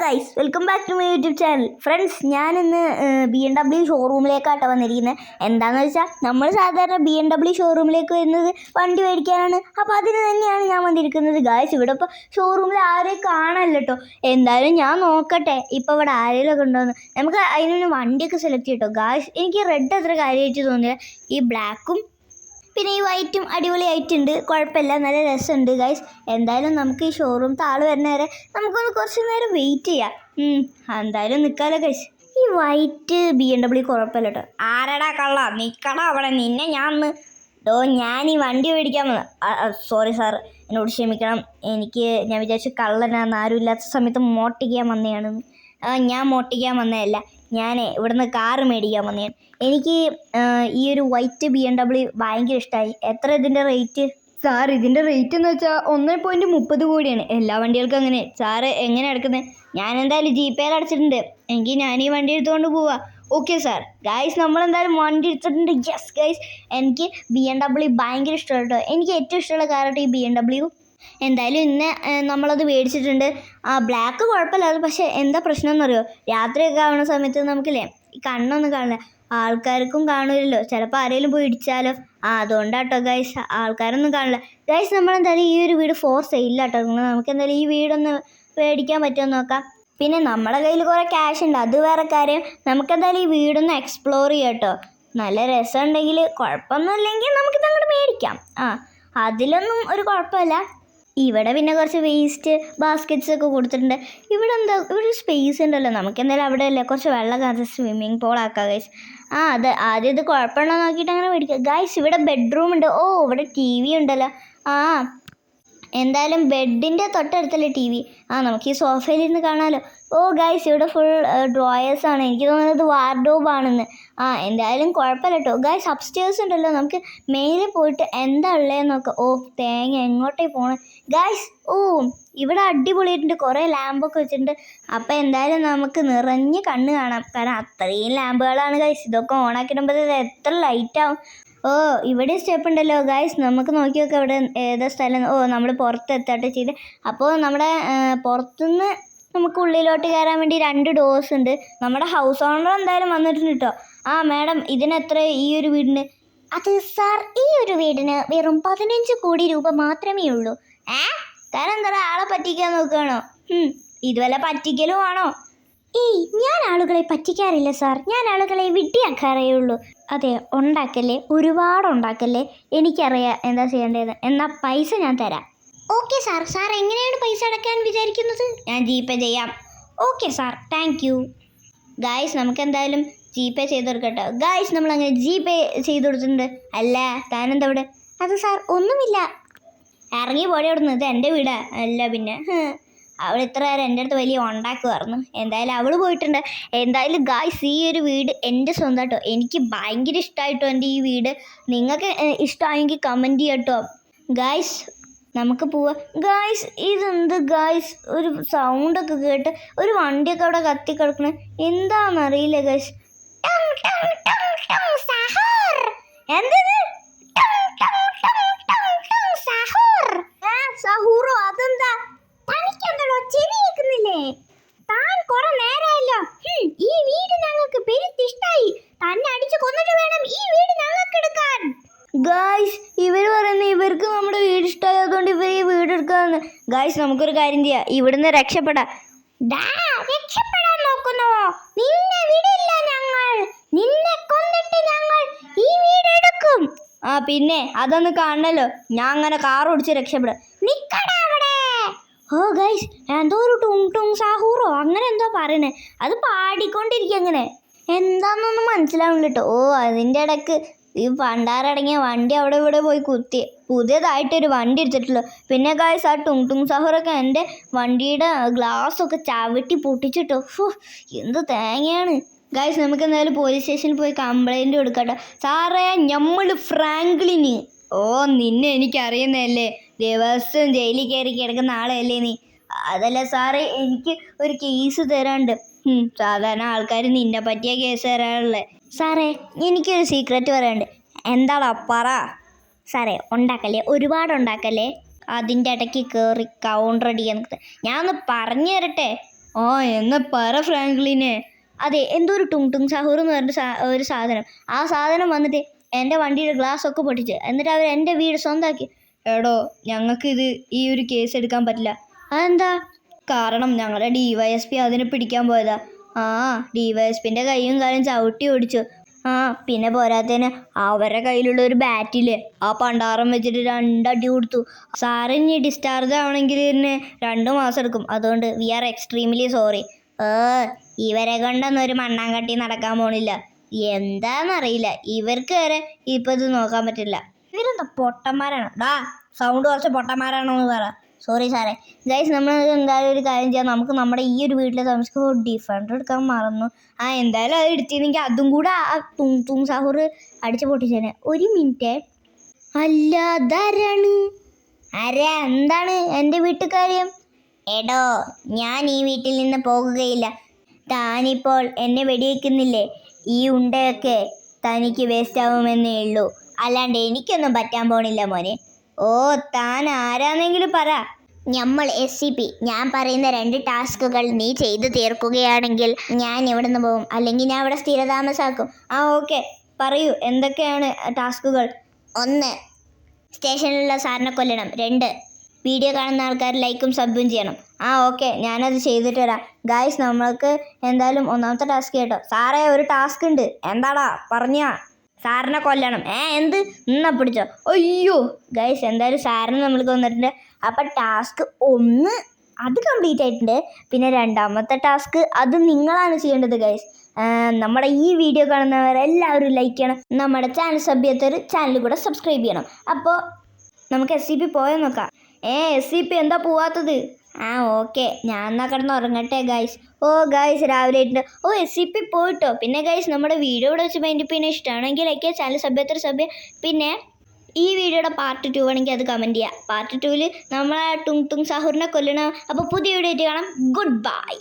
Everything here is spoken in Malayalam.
Guys welcome back to my YouTube channel friends ഞാനിന്ന് ബി എം ഡബ്ല്യു ഷോറൂമിലേക്കാട്ടോ വന്നിരിക്കുന്നത് എന്താണെന്ന് വെച്ചാൽ നമ്മൾ സാധാരണ ബി എം ഡബ്ല്യു ഷോറൂമിലേക്ക് വരുന്നത് വണ്ടി മേടിക്കാനാണ്. അപ്പോൾ അതിന് തന്നെയാണ് ഞാൻ വന്നിരിക്കുന്നത്. ഗൈസ് ഇവിടെ ഇപ്പോൾ ഷോറൂമിൽ ആരെയും കാണല്ലോ കേട്ടോ എന്തായാലും ഞാൻ നോക്കട്ടെ. ഇപ്പോൾ ഇവിടെ ആരെങ്കിലും ഒക്കെ ഉണ്ടോയെന്ന് നമുക്ക് അതിനൊരു വണ്ടിയൊക്കെ സെലക്ട് ചെയ്യട്ടോ. ഗായ്സ് എനിക്ക് റെഡ് അത്ര കാര്യമായിട്ട് തോന്നിയില്ല. ഈ ബ്ലാക്കും പിന്നെ ഈ വൈറ്റും അടിപൊളിയായിട്ടുണ്ട്. കുഴപ്പമില്ല. നല്ല രസമുണ്ട് ഗൈസ് എന്തായാലും നമുക്ക് ഈ ഷോറൂം താൾ വരുന്ന വരെ നമുക്കൊന്ന് കുറച്ച് നേരം വെയിറ്റ് ചെയ്യാം. എന്തായാലും നിൽക്കാമല്ലോ ഗൈസ് ഈ വൈറ്റ് ബി എം ഡബ്ല്യു കുഴപ്പമില്ല കേട്ടോ. ആരടാ കള്ള? നിൽക്കടാ അവിടെ നിന്നെ ഞാൻ ഡോ ഞാൻ ഈ വണ്ടി മേടിക്കാൻ വന്ന. സോറി സാർ എന്നോട് ക്ഷമിക്കണം. എനിക്ക് ഞാൻ വിചാരിച്ചു കള്ളനാന്ന്. ആരും ഇല്ലാത്ത സമയത്ത് മോട്ടിക്കാൻ വന്നതാണ് ഞാൻ മോട്ടിക്കാൻ വന്നതല്ല. ഞാൻ ഇവിടുന്ന് കാറ് മേടിക്കാൻ വന്നേ. എനിക്ക് ഈ ഒരു വൈറ്റ് ബി എം ഡബ്ല്യു ഭയങ്കര ഇഷ്ടമായി എത്ര ഇതിന്റെ റേറ്റ് സാർ ഇതിന്റെ റേറ്റ് എന്ന് വെച്ചാൽ ഒന്നേ പോയിന്റ് മുപ്പത് കോടിയാണ്. എല്ലാ വണ്ടികൾക്കും അങ്ങനെ. സാറ് എങ്ങനെ അടക്കുന്നത് ഞാൻ എന്തായാലും ജി പേയിൽ അടച്ചിട്ടുണ്ട്. എങ്കിൽ ഞാൻ ഈ വണ്ടി എടുത്തുകൊണ്ട് പോവാ. ഓക്കെ സാർ ഗൈസ് നമ്മളെന്തായാലും വണ്ടി എടുത്തിട്ടുണ്ട്. യെസ് ഗൈസ് എനിക്ക് ബി എം ഡബ്ല്യു ഭയങ്കര ഇഷ്ടമാണ് കേട്ടോ. എനിക്ക് ഏറ്റവും ഇഷ്ടമുള്ള കാറായിട്ട് ഈ ബി എം ഡബ്ല്യു എന്തായാലും ഇന്ന് നമ്മളത് മേടിച്ചിട്ടുണ്ട്. ആ ബ്ലാക്ക് കുഴപ്പമില്ല. പക്ഷേ എന്താ പ്രശ്നം എന്നറിയോ രാത്രിയൊക്കെ ആവുന്ന സമയത്ത് നമുക്കില്ലേ കണ്ണൊന്നും കാണില്ല ആൾക്കാർക്കും കാണില്ലല്ലോ ചിലപ്പോൾ ആരെങ്കിലും പോയി ഇടിച്ചാലോ. ആ അതുകൊണ്ടാട്ടോ ഗൈസ് ആൾക്കാരൊന്നും കാണില്ല ഗൈസ് നമ്മളെന്തായാലും ഈ ഒരു വീട് ഫോർ സെയിലാട്ടോ നമുക്ക് എന്തായാലും ഈ വീടൊന്ന് മേടിക്കാൻ പറ്റുമോ നോക്കാം. പിന്നെ നമ്മുടെ കയ്യിൽ കുറേ ക്യാഷ് ഉണ്ട്. അത് വേറെ കാര്യം. നമുക്കെന്തായാലും ഈ വീടൊന്ന് എക്സ്പ്ലോർ ചെയ്യാം കേട്ടോ നല്ല രസമുണ്ടെങ്കിൽ കുഴപ്പമൊന്നുമില്ലെങ്കിൽ നമുക്കിത് അങ്ങോട്ട് മേടിക്കാം. ആ അതിലൊന്നും ഒരു കുഴപ്പമില്ല. ഇവിടെ പിന്നെ കുറച്ച് വേസ്റ്റ് ബാസ്ക്കറ്റ്സ് ഒക്കെ കൊടുത്തിട്ടുണ്ട്. ഇവിടെ എന്താ ഇവിടെ സ്പേസ് ഉണ്ടല്ലോ. നമുക്ക് എന്തായാലും അവിടെ അല്ലേ കുറച്ച് വെള്ളം കാണിച്ച് സ്വിമ്മിങ് പൂൾ ആക്കാം ഗൈസ് ആ അത് ആദ്യം ഇത് കുഴപ്പമുണ്ടോ നോക്കിയിട്ട് അങ്ങനെ മേടിക്കുക ഗൈസ് ഇവിടെ ബെഡ്റൂം ഉണ്ട്. ഓ ഇവിടെ ടി വി ഉണ്ടല്ലോ. ആ എന്തായാലും ബെഡിന്റെ തൊട്ടടുത്തല്ലേ ടി വി ആ നമുക്ക് ഈ സോഫയിൽ ഇരുന്ന് കാണാമല്ലോ ഓ ഗൈസ് ഇവിടെ ഫുൾ ഡ്രോയേഴ്സ് ആണ്. എനിക്ക് തോന്നുന്നത് വാർഡോബ് ആണെന്ന്. ആ എന്തായാലും കുഴപ്പമില്ല കേട്ടോ ഗൈസ് അപ്സ്റ്റേഴ്സ് ഉണ്ടല്ലോ. നമുക്ക് മേലെ പോയിട്ട് എന്താ ഉള്ളതെന്ന് നോക്കാം. ഓ തേങ്ങ എങ്ങോട്ടേ പോണേ? ഗൈസ് ഓ ഇവിടെ അടിപൊളിയായിട്ടുണ്ട്. കുറേ ലാമ്പൊക്കെ വെച്ചിട്ടുണ്ട്. അപ്പോൾ എന്തായാലും നമുക്ക് നിറഞ്ഞ് കണ്ണ് കാണാം. കാരണം അത്രയും ലാമ്പുകളാണ് ഗൈസ് ഇതൊക്കെ ഓണാക്കിടുമ്പോൾ എത്ര ലൈറ്റാവും ഓ ഇവിടെ സ്റ്റെപ്പ് ഉണ്ടല്ലോ ഗൈസ് നമുക്ക് നോക്കി നോക്കാം ഇവിടെ ഏതാ സ്ഥലം. ഓ നമ്മൾ പുറത്ത് എത്താട്ടെ ചെയ്ത്. അപ്പോൾ നമ്മുടെ പുറത്തുനിന്ന് നമുക്ക് ഉള്ളിലോട്ട് കയറാൻ വേണ്ടി രണ്ട് ഡോസ് ഉണ്ട്. നമ്മുടെ ഹൗസ് ഓണർ എന്തായാലും വന്നിട്ടുണ്ട് കേട്ടോ ആ മാഡം ഇതിനെത്ര ഈ ഒരു വീടിന്? അത് സാർ ഈ ഒരു വീടിന് വെറും പതിനഞ്ച് കോടി രൂപ മാത്രമേ ഉള്ളൂ. ഏ? കാരണം എന്താ ആളെ പറ്റിക്കാൻ നോക്കുകയാണോ ഇതുവല്ല ഇത് വല്ല പറ്റിക്കലും ആണോ? ഏയ് ഞാൻ ആളുകളെ പറ്റിക്കാറില്ല സാർ ഞാൻ ആളുകളെ വിഡ്ഢിയാക്കാറേ ഉള്ളൂ. അതെ ഉണ്ടാക്കല്ലേ? ഒരുപാട് ഉണ്ടാക്കല്ലേ എനിക്കറിയാം എന്താ ചെയ്യേണ്ടത് എന്നാൽ പൈസ ഞാൻ തരാം. Okay sir. സാർ എങ്ങനെയാണ് പൈസ അടക്കാൻ വിചാരിക്കുന്നത്? ഞാൻ ജിപേ ചെയ്യാം. Okay sir. Thank you. Guys നമുക്ക് എന്തായാലും ജി പേ ചെയ്ത് കൊടുക്കട്ടോ ഗായ്സ് നമ്മൾ അങ്ങനെ ജിപേ ചെയ്ത് കൊടുത്തിട്ടുണ്ട് അല്ല താനെന്താ ഇവിടെ? അത് സാർ ഒന്നുമില്ല. ഇറങ്ങി പോടെ അവിടുന്ന്. ഇത് എന്റെ വീടാ. അല്ല പിന്നെ അവൾ ഇത്ര നേരം എന്റെ അടുത്ത് വലിയ ഉണ്ടാക്കുമായിരുന്നു എന്തായാലും അവൾ പോയിട്ടുണ്ട്. എന്തായാലും ഗായ്സ് ഈ ഒരു വീട് എന്റെ സ്വന്തം കേട്ടോ എനിക്ക് ഭയങ്കര ഇഷ്ടമായിട്ടോ എന്റെ ഈ വീട്. നിങ്ങൾക്ക് ഇഷ്ടമായെങ്കിൽ കമന്റ് ചെയ്യട്ടോ. ഗായ്സ് നമുക്ക് പോവാം. ഗായ്സ് ഇതെന്ത് ഗായ്സ് ഒരു സൗണ്ടൊക്കെ കേട്ട് ഒരു വണ്ടിയൊക്കെ അവിടെ കത്തി കിടക്കണേ. എന്താണെന്നറിയില്ല ഗായ്സ് എന്തത് സഹൂറോ അതെന്താ തനിക്കെന്തോ ചെവി കേൾക്കുന്നില്ലേ താൻ കുറെ നേരമല്ലോ ഹും, ഈ വീട് ഞങ്ങൾക്ക് പെരുത്തിഷ്ടായി തന്നെ അടിച്ചു കൊന്നിട്ട് വേണം ഈ വീട് ഞങ്ങൾക്ക് എടുക്കാൻ ഗായ്സ് ഇവർ പറയുന്നത് ഇവർക്ക് നമ്മുടെ വീട് ഇഷ്ടമായതുകൊണ്ട് ഇവർ ഈ വീട് എടുക്കാന്ന്. ഗായ്സ് നമുക്കൊരു കാര്യം ചെയ്യാം. ഇവിടുന്ന് രക്ഷപ്പെടാം. രക്ഷപ്പെടാൻ നോക്കുന്നുവോ? നിന്നെ വിടില്ല ഞങ്ങൾ. നിന്നെ കൊന്നിട്ട് ഞങ്ങൾ ഈ വീട് എടുക്കും. ആ പിന്നെ അതൊന്ന് കാണണല്ലോ. ഞാൻ അങ്ങനെ കാർ ഓടിച്ച് രക്ഷപ്പെടാം. നിക്കടാ അവിടെ. ഓ ഗൈസ് എന്തോ ഒരു ടുങ് ടുങ് സാഹൂറോ? അങ്ങനെ എന്തോ പറയണേ. അത് പാടിക്കൊണ്ടിരിക്കുക അങ്ങനെ എന്താണെന്നൊന്നും മനസ്സിലാവില്ല കേട്ടോ ഓ അതിന്റെ ഇടയ്ക്ക് ഈ പണ്ടാരടങ്ങിയ വണ്ടി അവിടെ ഇവിടെ പോയി കുത്തി. പുതിയതായിട്ടൊരു വണ്ടി എടുത്തിട്ടുള്ളൂ. പിന്നെ കാഴ്ച ആ ടുങ് ടുങ് സഹറൊക്കെ എന്റെ വണ്ടിയുടെ ഗ്ലാസ്സൊക്കെ ചവിട്ടി പൊട്ടിച്ചിട്ടോ ഫു എന്ത് തേങ്ങയാണ്. ഗായ്സ് നമുക്ക് എന്തായാലും പോലീസ് സ്റ്റേഷനിൽ പോയി കംപ്ലൈന്റ് കൊടുക്കട്ടെ. സാറേ നമ്മൾ ഫ്രാങ്ക്ലിന്. ഓ നിന്നെ എനിക്കറിയുന്നതല്ലേ? ദിവസം ജയിലിൽ കയറി കിടക്കുന്ന ആളല്ലേ നീ? അതല്ല സാറേ എനിക്ക് ഒരു കേസ് തരാണ്ട് സാധാരണ ആൾക്കാർ നിന്നെ പറ്റിയ കേസ് തരാറുള്ളത് സാറേ എനിക്കൊരു സീക്രട്ട് പറയാനുണ്ട്. എന്താടാ പറ. സാറേ ഉണ്ടാക്കല്ലേ? ഒരുപാട് ഉണ്ടാക്കല്ലേ? അതിന്റെ ഇടയ്ക്ക് കയറി കൗണ്ടർ അടിക്കാൻ ഞാൻ ഒന്ന് പറഞ്ഞു തരട്ടെ? ഓ എന്ന പറ ഫ്രാങ്ക്ലിനെ. അതെ എന്തോ ഒരു ടുങ് ടുങ് സഹൂർ എന്ന് പറഞ്ഞ ഒരു സാധനം. ആ സാധനം വന്നിട്ട് എന്റെ വണ്ടിയുടെ ഗ്ലാസ് ഒക്കെ പൊട്ടിച്ച്. എന്നിട്ട് അവർ എന്റെ വീട് സ്വന്തമാക്കി എടോ ഞങ്ങൾക്ക് ഇത് ഈ ഒരു കേസ് എടുക്കാൻ പറ്റില്ല. അതെന്താ? കാരണം ഞങ്ങളുടെ ഡി വൈ എസ് പി അതിനെ പിടിക്കാൻ പോയതാ. ആ ഡി വൈ എസ് പിന്റെ കൈയും കാലും ചവിട്ടി ഓടിച്ചു. ആ പിന്നെ പോരാത്തേന് അവരുടെ കയ്യിലുള്ള ഒരു ബാറ്റിൽ ആ പണ്ടാറം വെച്ചിട്ട് രണ്ടടി കൊടുത്തു. സാറ് ഇനി ഡിസ്ചാർജ് ആവണമെങ്കിൽ തന്നെ രണ്ട് മാസം എടുക്കും. അതുകൊണ്ട് വി ആർ എക്സ്ട്രീംലി സോറി ഏ ഇവരെ കൊണ്ടൊന്നും ഒരു മണ്ണാങ്കട്ടി നടക്കാൻ പോണില്ല. എന്താന്നറിയില്ല ഇവർക്ക് വരെ ഇപ്പൊ ഇത് നോക്കാൻ പറ്റില്ല. ഇവരെന്താ പൊട്ടന്മാരാണ്? ഡാ സൗണ്ട് കുറച്ച് പൊട്ടന്മാരാണോ എന്ന് പറ. സോറി സാറേ ഗൈസ് നമ്മൾ എന്തായാലും ഒരു കാര്യം ചെയ്യാം. നമുക്ക് നമ്മുടെ ഈ ഒരു വീട്ടിലെ താമസിക്കും ഡിഫറന്റ് എടുക്കാൻ മറന്നു. ആ എന്തായാലും അത് എടുത്തിരുന്നെങ്കിൽ അതും കൂടെ ആ തൂങ് തൂങ് സാഹൂർ അടിച്ച് പൊട്ടിച്ചേനെ. ഒരു മിനിറ്റ് അല്ല അതാരാണ് ആരാ എന്താണ് എന്റെ വീട്ടുകാര്യം? എടോ ഞാൻ ഈ വീട്ടിൽ നിന്ന് പോകുകയില്ല. താനിപ്പോൾ എന്നെ വെടിവെക്കുന്നില്ലേ? ഈ ഉണ്ടയൊക്കെ തനിക്ക് വേസ്റ്റ് ആവുമെന്നേ ഉള്ളൂ. അല്ലാണ്ട് എനിക്കൊന്നും പറ്റാൻ പോണില്ല മോനെ. ഓ താൻ ആരാന്നെങ്കിലും പറ. നമ്മൾ എസ് സി പി ഞാൻ പറയുന്ന രണ്ട് ടാസ്കുകൾ നീ ചെയ്തു തീർക്കുകയാണെങ്കിൽ ഞാൻ ഇവിടെ നിന്ന് പോകും അല്ലെങ്കിൽ ഞാൻ ഇവിടെ സ്ഥിരതാമസാക്കും. ആ ഓക്കെ. പറയൂ എന്തൊക്കെയാണ് ടാസ്കുകൾ? ഒന്ന് സ്റ്റേഷനിലുള്ള സാറിനെ കൊല്ലണം. രണ്ട് വീഡിയോ കാണുന്ന ആൾക്കാർ ലൈക്കും സബും ചെയ്യണം. ആ ഓക്കെ. ഞാനത് ചെയ്തിട്ട് വരാം. ഗായ്സ് നമ്മൾക്ക് എന്തായാലും ഒന്നാമത്തെ ടാസ്ക് കേട്ടോ. സാറേ ഒരു ടാസ്ക് ഉണ്ട് എന്താടാ? പറഞ്ഞാ. സാറിനെ കൊല്ലണം. ഏ എന്ത്? നിന്നാ പിടിച്ചോ. അയ്യോ ഗൈസ് എന്തായാലും സാറിന് നമ്മൾ കൊന്നിട്ടുണ്ട് അപ്പം ടാസ്ക് ഒന്ന് അത് കംപ്ലീറ്റ് ആയിട്ടുണ്ട്. പിന്നെ രണ്ടാമത്തെ ടാസ്ക് അത് നിങ്ങളാണ് ചെയ്യേണ്ടത് ഗൈസ് നമ്മുടെ ഈ വീഡിയോ കാണുന്നവരെല്ലാവരും ലൈക്ക് ചെയ്യണം. നമ്മുടെ ചാനൽ സബ് ചെയ്യാത്തൊരു ചാനൽ കൂടെ സബ്സ്ക്രൈബ് ചെയ്യണം. അപ്പോൾ നമുക്ക് എസ് സി പി പോയോ നോക്കാം. ഏ എസ് സി പി എന്താ പോവാത്തത്? ആ ഓക്കെ ഞാൻ എന്നാ കിടന്ന് ഉറങ്ങട്ടെ ഗൈസ് ഓ ഗൈസ് രാവിലെ ഇട്ട് ഓ എസ് സി പി പോയിട്ടോ. പിന്നെ ഗൈസ് നമ്മുടെ വീഡിയോ ഇവിടെ വെച്ച് മൈൻഡ് പിന്നെ ഇഷ്ടമാണെങ്കിൽ ലൈക്ക് ചെയ്യുക ചാനൽ സഭ്യത്ര സഭ്യ പിന്നെ ഈ വീഡിയോയുടെ പാർട്ട് ടു ആണെങ്കിൽ അത് കമന്റ് ചെയ്യുക. പാർട്ട് ടുവിൽ നമ്മളെ ടുങ് ടുങ് സാഹുറിനെ കൊല്ലണം അപ്പോൾ പുതിയ വീഡിയോ ആയിട്ട് കാണാം. Good bye